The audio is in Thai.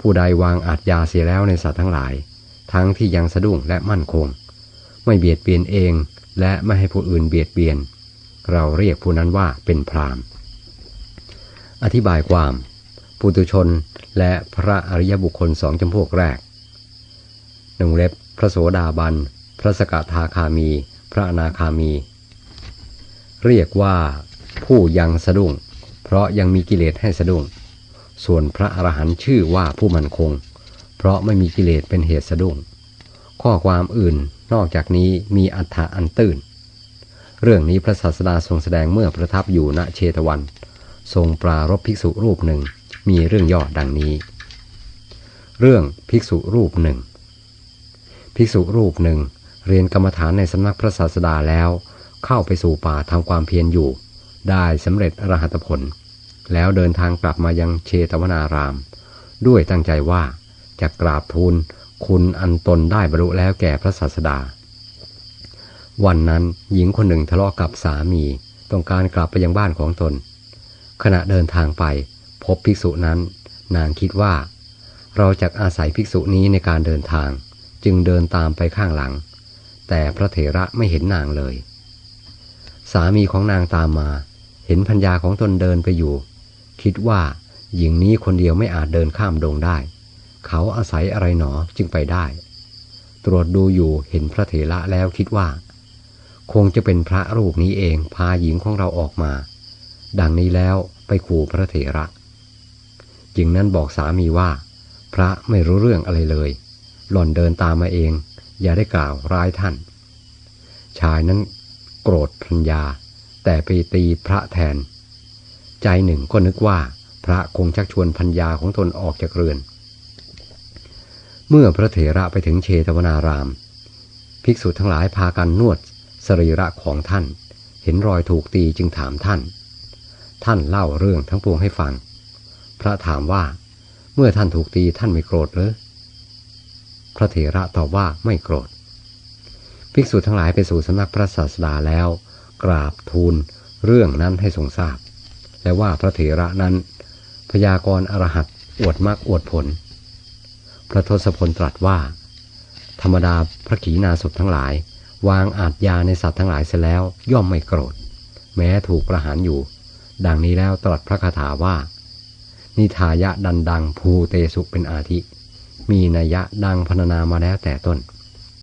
ผู้ใดวางอาจยาเสียแล้วในสัตว์ทั้งหลาย ทั้งที่ยังสะดุ้งและมั่นคง ไม่เบียดเบียนเองและไม่ให้ผู้อื่นเบียดเบียน เราเรียกผู้นั้นว่าเป็นพรามอธิบายความ ปุตุชนและพระอริยบุคคลสองจำพวกแรกหนึ่งเล็บพระโสดาบัน พระสกทาคามี พระอนาคามี เรียกว่าผู้ยังสะดุ้ง เพราะยังมีกิเลสให้สะดุ้ง ส่วนพระอรหันต์ชื่อว่าผู้มั่นคง เพราะไม่มีกิเลสเป็นเหตุสะดุ้ง ข้อความอื่นนอกจากนี้มีอัฏฐะอันตื้นเรื่องนี้พระศาสดาทรงแสดงเมื่อประทับอยู่ณเชตวัน ทรงปรารบภิกษุรูปหนึ่ง มีเรื่องย่อดังนี้ เรื่องภิกษุรูปหนึ่ง ภิกษุรูปหนึ่ง เรียนกรรมฐานในสำนักพระศาสดาแล้ว เข้าไปสู่ป่าทำความเพียรอยู่ ได้สำเร็จอรหัตผล แล้วเดินทางกลับมายังเชตวนาราม ด้วยตั้งใจว่าจะกราบทูลคุณอันตนได้บรรลุแล้วแก่พระศาสดา วันนั้นหญิงคนหนึ่งทะเลาะกับสามีต้องการกลับไปยังบ้านของตน ขณะเดินทางไป พบภิกษุนั้น นางคิดว่า เราจะอาศัยภิกษุนี้ในการเดินทาง จึงเดินตามไปข้างหลัง แต่พระเถระไม่เห็นนางเลย สามีของนางตามมา เห็นพัญญาของตนเดินไปอยู่ คิดว่าหญิงนี้คนเดียวไม่อาจเดินข้ามดงได้ เขาอาศัยอะไรหนอจึงไปได้ ตรวจดูอยู่เห็นพระเถระแล้วคิดว่า คงจะเป็นพระรูปนี้เองพาหญิงของเราออกมา ดังนี้แล้วไปขู่พระเถระหญิงนั้นบอกสามีว่า พระไม่รู้เรื่องอะไรเลย หล่อนเดินตามมาเอง อย่าได้กล่าวร้ายท่าน ชายนั้นโกรธพัญญา แต่ไปตีพระแทน ใจหนึ่งก็นึกว่าพระคงชักชวนพัญญาของตนออกจากเรือน เมื่อพระเถระไปถึงเชตวนาราม ภิกษุทั้งหลายพากันนวดสรีระของท่าน เห็นรอยถูกตีจึงถามท่าน ท่านเล่าเรื่องทั้งปวงให้ฟัง พระถามว่า เมื่อท่านถูกตีท่านไม่โกรธหรือพระเถระตอบว่าไม่โกรธ ภิกษุทั้งหลายไปสู่สำนักพระศาสดาแล้ว กราบทูลเรื่องนั้นให้ทรงทราบ และว่าพระเถระนั้น พยากรณ์อรหัตอวดมากอวดผล พระทศพลตรัสว่า ธรรมดาพระขีณาสพทั้งหลาย วางอาจยาในสัตว์ทั้งหลายเสียแล้วย่อมไม่โกรธ แม้ถูกประหารอยู่ ดังนี้แล้วตรัสพระคาถาว่า นิทายะดันดังภูเตสุเป็นอาทิ มีนัยยะดังพรรณนามาแล้วแต่ต้น